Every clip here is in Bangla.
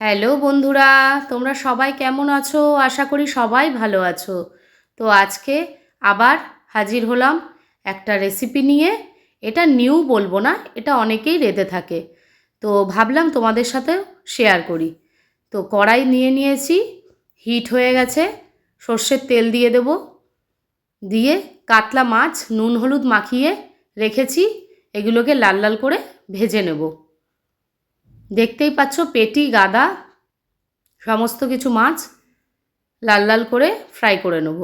হ্যালো বন্ধুরা, তোমরা সবাই কেমন আছো? আশা করি সবাই ভালো আছো। তো আজকে আবার হাজির হলাম একটা রেসিপি নিয়ে। এটা নিউ বলব না, এটা অনেকেই রেঁধে থাকে। তো ভাবলাম তোমাদের সাথে শেয়ার করি। তো কড়াই নিয়ে নিয়েছি হিট হয়ে গেছে, সর্ষের তেল দিয়ে দেব। দিয়ে কাতলা মাছ, নুন, হলুদ মাখিয়ে রেখেছি, এগুলোকে লাল লাল করে ভেজে নেব। দেখতেই পাচ্ছ পেটি, গাদা, সমস্ত কিছু মাছ লাল লাল করে ফ্রাই করে নেব।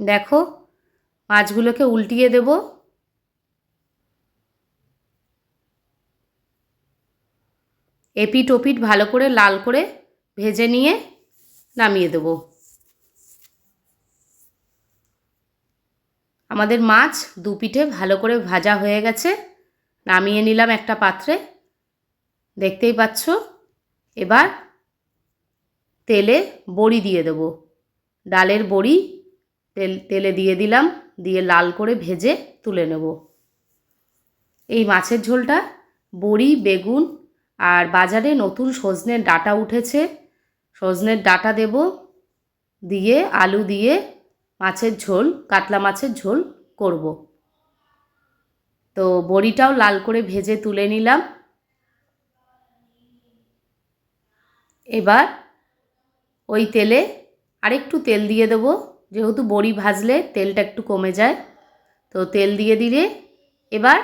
দেখো, মাছগুলোকে উল্টিয়ে দেব। এপিট ওপিট ভালো করে লাল করে ভেজে নিয়ে নামিয়ে দেব। আমাদের মাছ দু পিঠে ভালো করে ভাজা হয়ে গেছে। নামিয়ে নিলাম একটা পাত্রে। দেখতেই পাচ্ছ? এবার তেলে বড়ি দিয়ে দেব। ডালের বড়ি তেল, তেলে দিয়ে দিলাম, দিয়ে লাল করে ভেজে তুলে নেব। এই মাছের ঝোলটা বড়ি, বেগুন আর বাজারে নতুন সজনের ডাটা উঠেছে। সজনের ডাটা দেব, দিয়ে আলু দিয়ে মাছের ঝোল, কাতলা মাছের ঝোল করব। তো বড়িটাও লাল করে ভেজে তুলে নিলাম। এবার ওই তেলে আরেকটু তেল দিয়ে দেবো। যেহেতু বড়ি ভাজলে তেলটা একটু কমে যায়, তো তেল দিয়ে দিলে এবার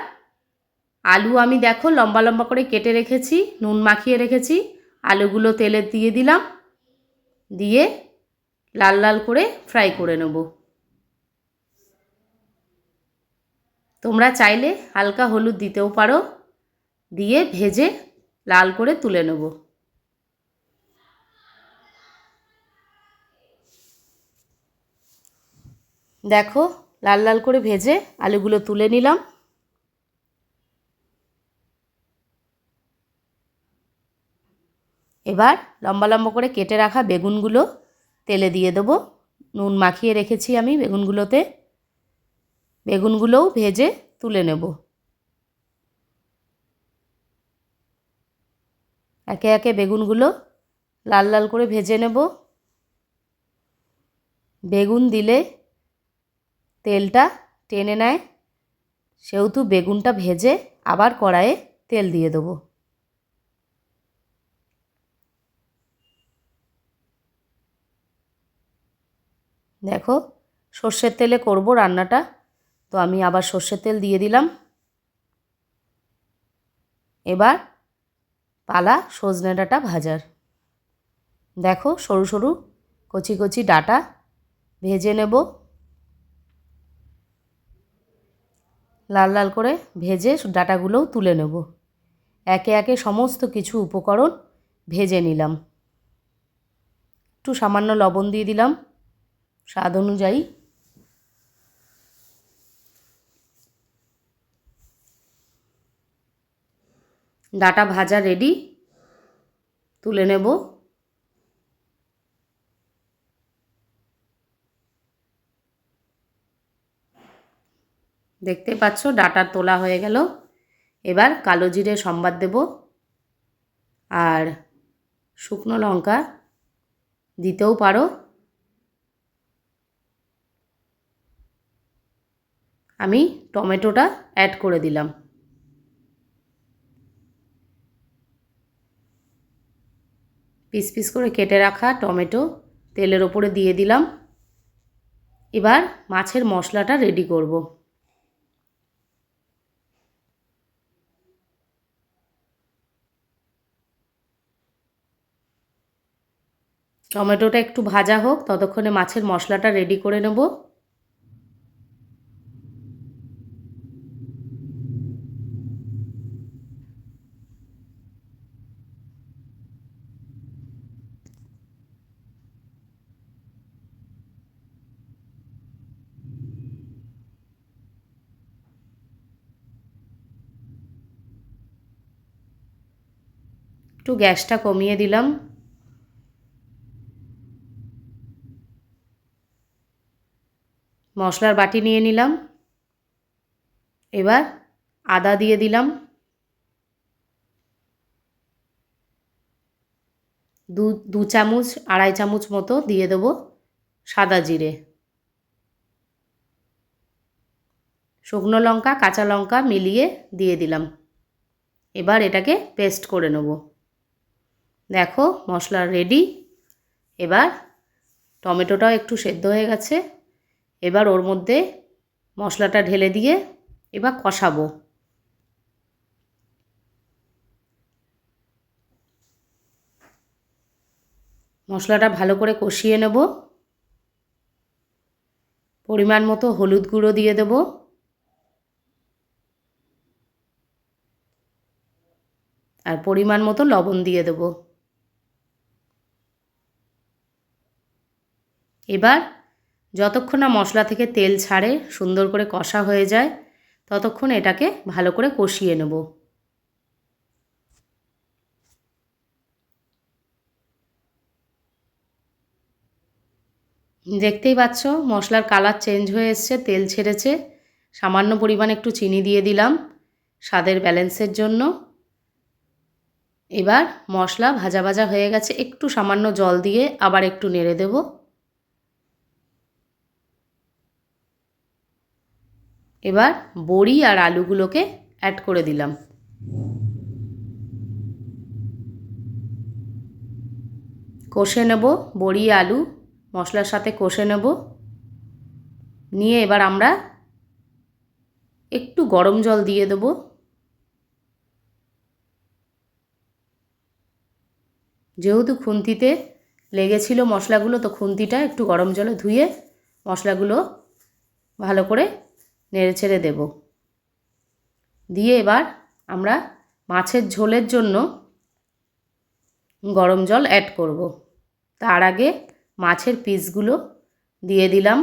আলু আমি দেখো লম্বা লম্বা করে কেটে রেখেছি, নুন মাখিয়ে রেখেছি, আলুগুলো তেলে দিয়ে দিলাম, দিয়ে লাল লাল করে ফ্রাই করে নেব। তোমরা চাইলে হালকা হলুদ দিতেও পারো, দিয়ে ভেজে লাল করে তুলে নেব। দেখো লাল লাল করে ভেজে আলুগুলো তুলে নিলাম। এবার লম্বা লম্বা করে কেটে রাখা বেগুনগুলো তেলে দিয়ে দেবো। নুন মাখিয়ে রেখেছি আমি বেগুনগুলোতে। বেগুনগুলোও ভেজে তুলে নেব। একে একে বেগুনগুলো লাল লাল করে ভেজে নেব। বেগুন দিলে তেলটা টেনে নেয়। সেহেতু বেগুনটা ভেজে আবার কড়াইয়ে তেল দিয়ে দেবো। দেখো, সর্ষের তেলে করব রান্নাটা। তো আমি আবার সর্ষের তেল দিয়ে দিলাম। এবার পালা সজনে ডাঁটা ভাজার। দেখো, সরু সরু কচি কচি ডাটা ভেজে নেব। লাল লাল করে ভেজে ডাটাগুলোও তুলে নেব। একে একে সমস্ত কিছু উপকরণ ভেজে নিলাম। একটু সামান্য লবণ দিয়ে দিলাম। স্বাদ অনুযায়ী। ডাটা ভাজা রেডি তুলে নেব। দেখতে পাচ্ছ, ডাটা তোলা হয়ে গেল। এবার কালো জিরে সম্বাদ দেব। আর শুকনো লঙ্কা দিতেও পারো। আমি টমেটোটা অ্যাড করে দিলাম। পিস পিস করে কেটে রাখা টমেটো তেলের ওপরে দিয়ে দিলাম। এবার মাছের মশলাটা রেডি করব। টমেটোটা একটু ভাজা হোক, ততক্ষণে মাছের মশলাটা রেডি করে নেব। একটু গ্যাসটা কমিয়ে দিলাম। মশলার বাটি নিয়ে নিলাম। এবার আদা দিয়ে দিলাম। দু দু চামচ, আড়াই চামচ মতো দিয়ে দেব সাদা জিরে। শুকনো লঙ্কা, কাঁচা লঙ্কা মিলিয়ে দিয়ে দিলাম। এবার এটাকে পেস্ট করে নেব। দেখো, মশলা রেডি এবার টমেটোটাও একটু সেদ্ধ হয়ে গেছে। এবার ওর মধ্যে মশলাটা ঢেলে দিয়ে এবার কষাবো। মশলাটা ভালো করে কষিয়ে নেব। পরিমাণ মতো হলুদ গুঁড়ো দিয়ে দেব। আর পরিমাণ মতো লবণ দিয়ে দেব। এবার যতক্ষণ না মশলা থেকে তেল ছাড়ে, সুন্দর করে কষা হয়ে যায়, ততক্ষণ এটাকে ভালো করে কষিয়ে নেব। দেখতেই পাচ্ছ, মশলার কালার চেঞ্জ হয়ে এসছে, তেল ছেড়েছে। সামান্য পরিমাণ একটু চিনি দিয়ে দিলাম স্বাদের ব্যালেন্সের জন্য। এবার মশলা ভাজা ভাজা হয়ে গেছে, একটু সামান্য জল দিয়ে আবার একটু নেড়ে দেব। এবার বড়ি আর আলুগুলোকে অ্যাড করে দিলাম। কষে নেব বড়ি, আলু, মশলার সাথে কষে নেব। নিয়ে এবার আমরা একটু গরম জল দিয়ে দেব। যেহেতু খুন্তিতে লেগেছিল মশলাগুলো, তো খুন্তিটা একটু গরম জলে ধুয়ে মশলাগুলো ভালো করে নেড়ে ছেড়ে দেব। দিয়ে এবার আমরা মাছের ঝোলের জন্য গরম জল অ্যাড করব। তার আগে মাছের পিসগুলো দিয়ে দিলাম।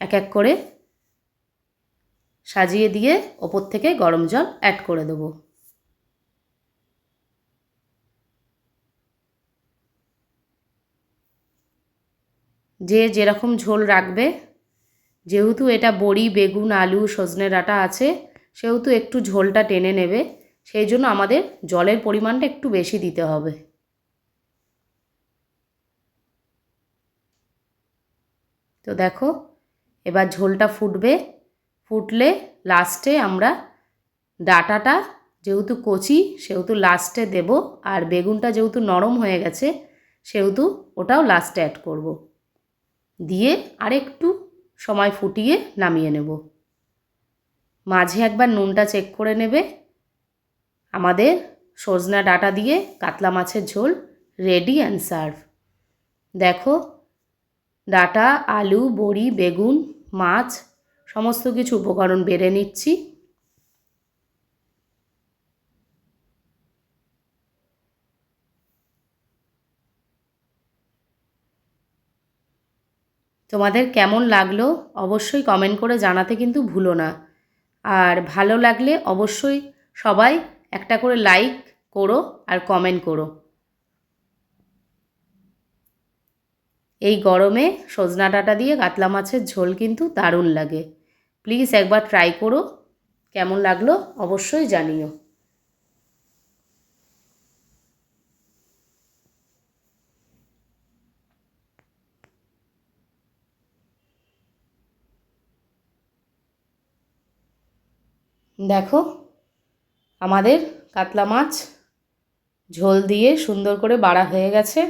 এক এক করে সাজিয়ে দিয়ে ওপর থেকে গরম জল অ্যাড করে দেবো। যে যেরকম ঝোল রাখবে যেহেতু এটা বড়ি, বেগুন, আলু, সজনে ডাঁটা আছে, সেহেতু একটু ঝোলটা টেনে নেবে, সেই জন্য আমাদের জলের পরিমাণটা একটু বেশি দিতে হবে। তো দেখো, এবার ঝোলটা ফুটবে। ফুটলে লাস্টে আমরা ডাটাটা, যেহেতু কচি, সেহেতু লাস্টে দেব, আর বেগুনটা যেহেতু নরম হয়ে গেছে, সেহেতু ওটাও লাস্টে অ্যাড করব। দিয়ে আরেকটু সময় ফুটিয়ে নামিয়ে নেব। মাঝে একবার নুনটা চেক করে নেবে। আমাদের সজনা ডাটা দিয়ে কাতলা মাছের ঝোল রেডি অ্যান্ড সার্ভ দেখো, ডাটা, আলু, বড়ি, বেগুন, মাছ, সমস্ত কিছু উপকরণ বেড়ে নিচ্ছি। তোমাদের কেমন লাগল অবশ্যই কমেন্ট করে জানাতে কিন্তু ভুলো না। আর ভালো লাগলে অবশ্যই সবাই একটা করে লাইক করো আর কমেন্ট করো। এই গরমে সজনা ডাঁটা দিয়ে কাতলা মাছের ঝোল কিন্তু দারুণ লাগে। প্লিজ একবার ট্রাই করো। কেমন লাগল অবশ্যই জানিও। দেখো, আমাদের কাতলা মাছ ঝোল দিয়ে সুন্দর করে বাড়া হয়ে গেছে।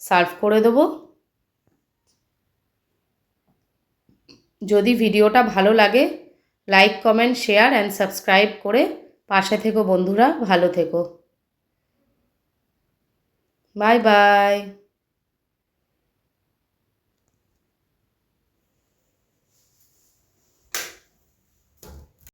সার্ভ করে দেবো। যদি ভিডিওটা ভালো লাগে, like, comment, share and subscribe করে পাশে থেকো বন্ধুরা, ভালো থেকো। Bye bye.